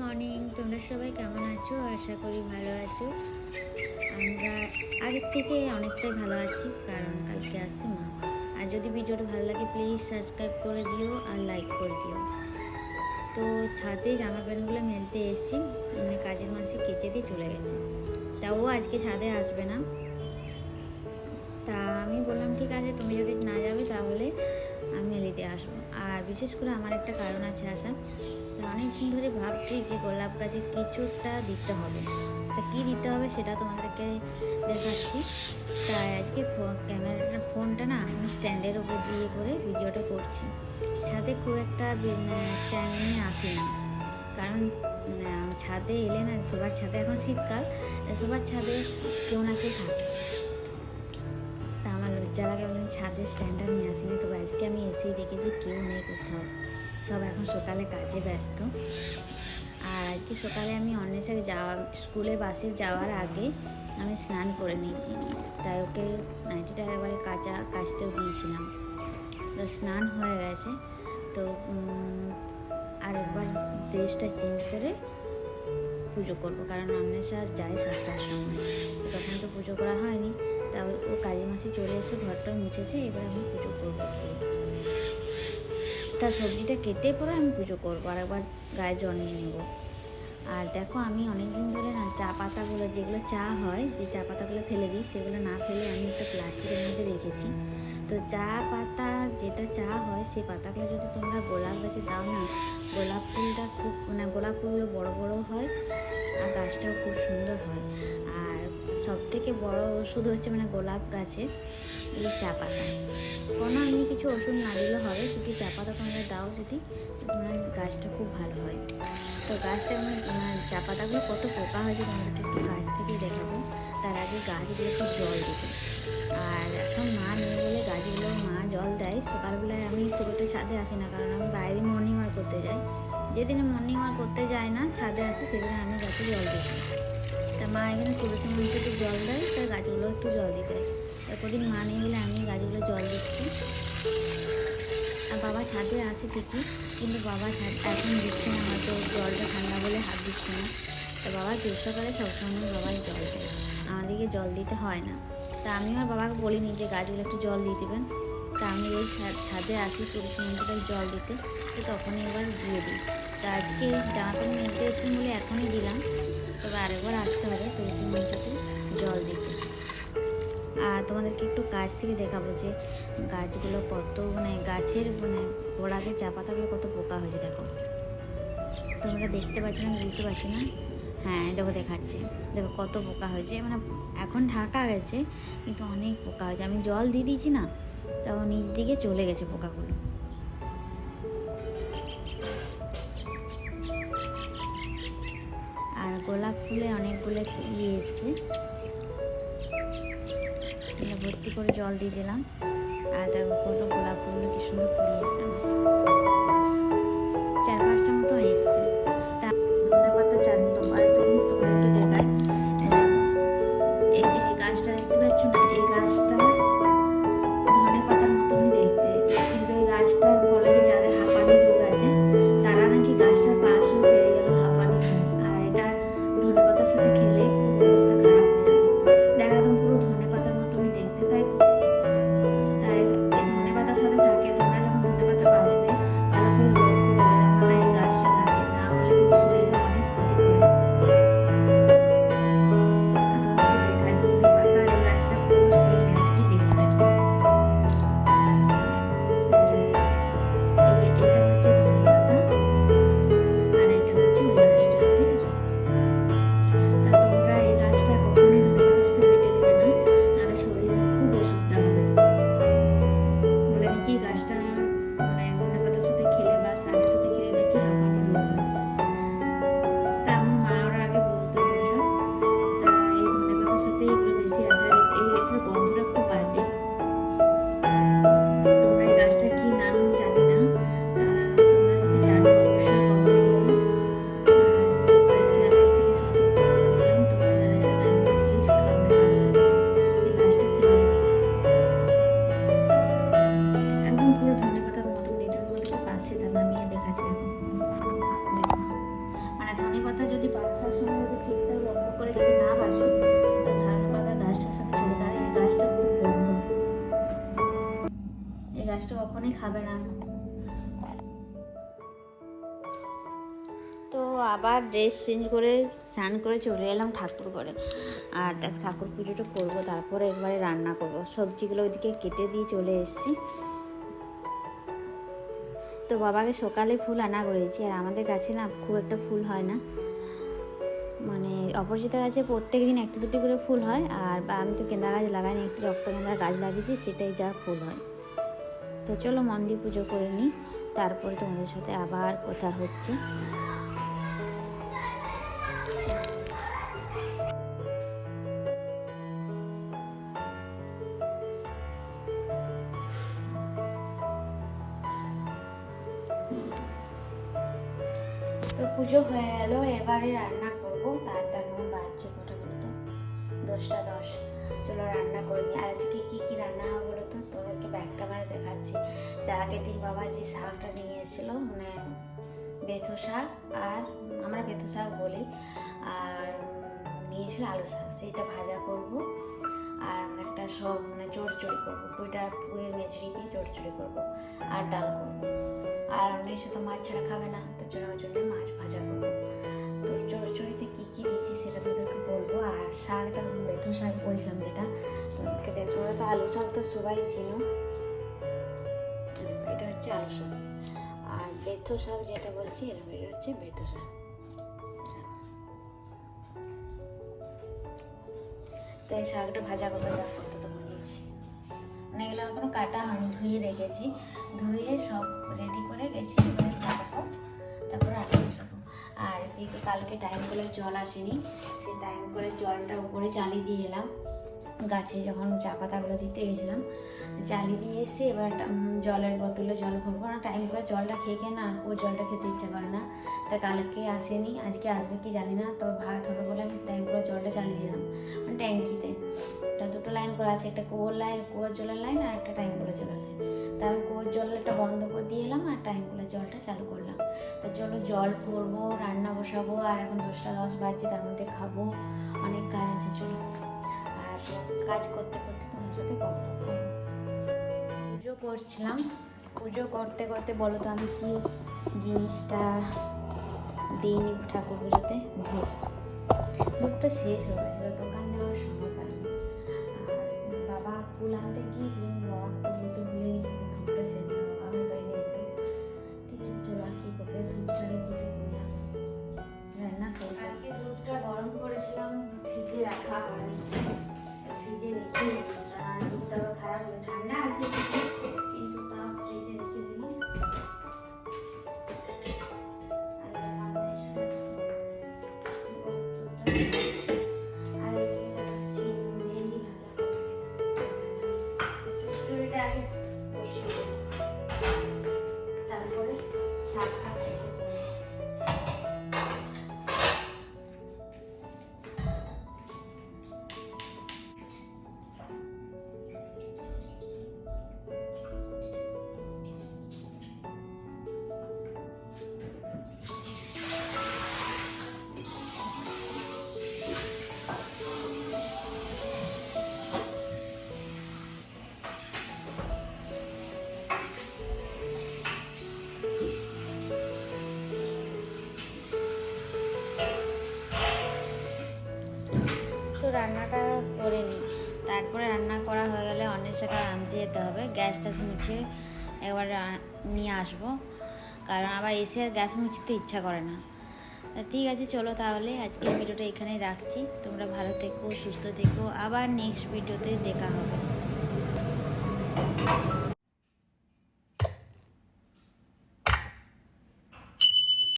Morning তোমরা সবাই কেমন আছো? আশা করি ভালো আছো। আমরা আগের থেকে অনেকটাই ভালো আছি, কারণ কালকে আসছি মা। আর যদি ভিডিওটা ভালো লাগে প্লিজ সাবস্ক্রাইব করে দিও আর লাইক করে দিও। তো ছাদে জামা প্যান্টগুলো মেলতে এসেছি। মানে কাজের মাসে কেচে দিয়ে চলে গেছে। তা ও আজকে ছাদে আসবে না। তা আমি বললাম, ঠিক আছে, তুমি যদি না যাবে তাহলে দিয়ে আসব। আর বিশেষ করে আমার একটা কারণ আছে আসার তা অনেকদিন ধরে ভাবছি যে গোলাপ গাছে কিছুটা দিতে হবে। তা কী দিতে হবে সেটা তোমাদেরকে দেখাচ্ছি। তাই আজকে ক্যামেরাটা, ফোনটা না আমি স্ট্যান্ডের ওপর দিয়ে করে ভিডিওটা করছি। ছাদে খুব একটা স্ট্যান্ড নিয়ে আসি না কারণ মানে ছাদে এলে না সবার ছাদে এখন শীতকাল। সবার ছাদে কেউ না কেউ থাকে। বলে ছাদের স্ট্যান্ডার নিয়ে আসিনি তবে আজকে আমি এসেই দেখেছি, কেউ নেই কোথাও। সব এখন সকালে কাজে ব্যস্ত। আর আজকে সকালে আমি অন্বেষার যাওয়া স্কুলে বাসে যাওয়ার আগে আমি স্নান করে নিয়েছি। তাই ওকে নাইটিটা একবারে কাঁচা কাচতেও দিয়েছিলাম। তো স্নান হয়ে গেছে। তো আর একবার ড্রেসটা চেঞ্জ করে পুজো করব। কারণ অন্বেষা যায় সাতটার সময়। তখন তো পুজো করা হয়নি। তা মাসি চলে এসে ঘরটা মুছেছে, এবার আমি পুজো করব। তা সবজিটা কেটে পরে আমি পুজো করব, আর একবার গায়ে জল নিয়ে নেব। আর দেখো, আমি অনেক দিন ধরে না চা পাতাগুলো, যেগুলো চা হয়, যে চা পাতাগুলো ফেলে দিই, সেগুলো না ফেলে আমি একটা প্লাস্টিকের মধ্যে রেখেছি। তো চা পাতা, যেটা চা হয় সেই পাতাগুলো যদি তোমরা গোলাপ গাছে দাও না, গোলাপ ফুলটা খুব মানে গোলাপ ফুলগুলো বড় বড় হয়, আর গাছটাও খুব সুন্দর হয়। আর সব থেকে বড় ওষুধ হচ্ছে মানে গোলাপ গাছে এই চা পাতা কোনো এমনি কিছু ওষুধ না দিলেও হবে, শুধু চা পাতা তোমরা দাও যদি তোমার গাছটা খুব ভালো হয়। তো গাছটা আমার চা পাতাগুলো কত পোকা হয়েছে তোমাদেরকে একটু গাছ থেকে দেখাবো। তার আগে গাছগুলোকে জল দেবে আর এখন মা নেই বলে গাছগুলো মা জল দেয়। সকালবেলায় আমি খুব একটা ছাদে আসি না, কারণ আমি বাইরে মর্নিং ওয়াক করতে যাই। যেদিনে মর্নিং ওয়াক করতে যায় না, ছাদে আসি, সেদিনে আমি গাছে জল দিই। তা মা এখানে তুলসী একটু জল দেয় তাই গাছগুলো একটু জল দিতে হয় তা কদিন মা নেই বলে আমি গাছগুলো জল দিচ্ছি। আর বাবা ছাদে আসে ঠিকই, কিন্তু বাবা ছাদ এখন দিচ্ছে না, হয়তো জলটা ঠান্ডা বলে হাত দিচ্ছে না। তো বাবা গ্রীষ্মকালে সবসময় বাবাই জল দেয়। আমাদেরকে জল দিতে হয় না। তা আমি আমার বাবাকে বলিনি যে গাছগুলো একটু জল দিয়ে দেবেন। তা আমি ওই ছাদ- আসি তুলসী মঞ্চটায় জল দিতে। তো তখনই এবার দিয়ে দিই। তা আজকে জামা প্যান্ট এসেছি বলে এখনই দিলাম। তবে আরেকবার আসতে হবে তুলসী মঞ্চতে জল দিতে। আর তোমাদেরকে একটু গাছ থেকে দেখাবো যে গাছগুলো কত মানে গাছের মানে গোড়াকে চা পাতাগুলো কত পোকা হয়েছে দেখো। তোমরা দেখতে পাচ্ছ না বুঝতে পারছি না? হ্যাঁ দেখো দেখাচ্ছে। দেখো কত পোকা হয়েছে। মানে এখন ঢাকা গেছে, কিন্তু অনেক পোকা হয়েছে। আমি জল দিয়ে দিয়েছি না, তাও নিচ দিকে চলে গেছে পোকাগুলো। আর গোলাপ ফুলে অনেকগুলো ইয়ে এসছে। এটা ভর্তি করে জল দিয়ে দিলাম। আর দেখো গোলাপ ফুলগুলো কি সুন্দর ফুলে এসছে। চার খাবে না। তো আবার ড্রেস চেঞ্জ করে স্নান করে চলে এলাম ঠাকুর ঘরে। আর ঠাকুর পুজোটা করব, তারপরে একবারে রান্না করব। সবজিগুলো ওইদিকে কেটে দিয়ে চলে এসেছি। তো বাবাকে সকালে ফুল আনা করেছি, আর আমাদের কাছে না খুব একটা ফুল হয় না। মানে অপরাজিতা গাছে প্রত্যেক দিন একটা দুটি করে ফুল হয়, আর আমি তো গেঁদা গাছ লাগাইনি, একটি রক্তগেঁদা গাছ লাগিয়েছি, সেটাই যা ফুল হয়। তো চলো মন্দির পুজো করে নিই। তারপরে তোমাদের সাথে আবার কথা হচ্ছে। তো পুজো হয়ে গেল, এবারে রান্না করব। আর দেখো বাজছে কটা বলতো? দশটা দশ। চলো রান্না করে আজকে কী কী রান্না হবে তোদেরকে ব্যাক ক্যামেরা দেখাচ্ছি। যে আগের দিন বাবা যে শাকটা নিয়ে এসেছিল মানে বেথো শাক আর আমরা বেথো শাক বলি, আর নিয়েছিল আলু শাক সেইটা ভাজা করব আর একটা সব মানে চড়চড়ি করব। পুইটা পুয়ের মেচড়ি দিয়ে চড়চড়ি করব আর ডাল করব। আর অনেক সাথে মাছ ছাড়া খাবে না তো জন্য ওর জন্য মাছ ভাজা করব। তো চড়চড়িতে কী কী দিয়েছি সেটা তোদেরকে বলব। আর শাকটা বেথো শাক বলছিলাম যেটা আলু শাক তো সবাই চিনো। এটা হচ্ছে আলু শাক। আর বেথো শাক যেটা বলছি, এরকম এটা হচ্ছে বেথো শাক। তো এই শাকটা ভাজা করব তার কতটা বানিয়েছি। মানে এগুলো এখনও কাটা হয়নি, ধুয়ে রেখেছি। ধুয়ে সব রেডি করে গেছি, এবারে কাটবো, তারপর রান্না বসাবো আর এদিকে কালকে টাইম করে জল আসেনি, সেই টাইম করে জলটা উপরে চালিয়ে দিয়ে এলাম। গাছে যখন চা পাতাগুলো দিতে গেছিলাম চালিয়ে দিয়ে এসে এবার জলের বোতলে জল ভরবো। না টাইম করে জলটা খেয়ে খেয়ে না ও জলটা খেতে ইচ্ছে করে না। তা কালকে আসেনি, আজকে আসবে কি জানি না তবে ভাত হবে বলে আমি টাইম করে জলটা চালিয়ে দিলাম। মানে ট্যাঙ্কিতে। তা দুটো লাইন করা আছে, একটা কুয়োর লাইন কুয়োর জলের লাইন আর একটা টাইম করে জলের লাইন তা আমি কুয়োর জলটা বন্ধ করে দিয়ে এলাম আর টাইম করে জলটা চালু করলাম। তা চলো জল ভরবো, রান্না বসাবো, আর এখন দশটা দশ বাজছে, তার মধ্যে খাব। অনেক কাজ আছে, চলো। কাজ করতে করতে তোমার সাথে পুজো করছিলাম। পুজো করতে করতে বলো তো আমি কি জিনিসটা দিন ঠাকুর পুজোতে? ধূপ। ধূপটা শেষ হয়ে গেছিল দোকান নেওয়ার সময় পাইনি। বাবা ফুল আনতে গিয়েছিলেন, বাবা বলতে ভুলে গেছি। তারপরে রান্না করা হয়ে গেলে অনেক জায়গায় আনতে যেতে হবে। গ্যাসটা মুছে একবার নিয়ে আসব। কারণ আবার এসে আর গ্যাস মুছতে ইচ্ছা করে না। ঠিক আছে, চলো তাহলে আজকে ভিডিওটা এখানেই রাখছি। তোমরা ভালো থেকো, সুস্থ থেকো। আবার নেক্সট ভিডিওতে দেখা হবে।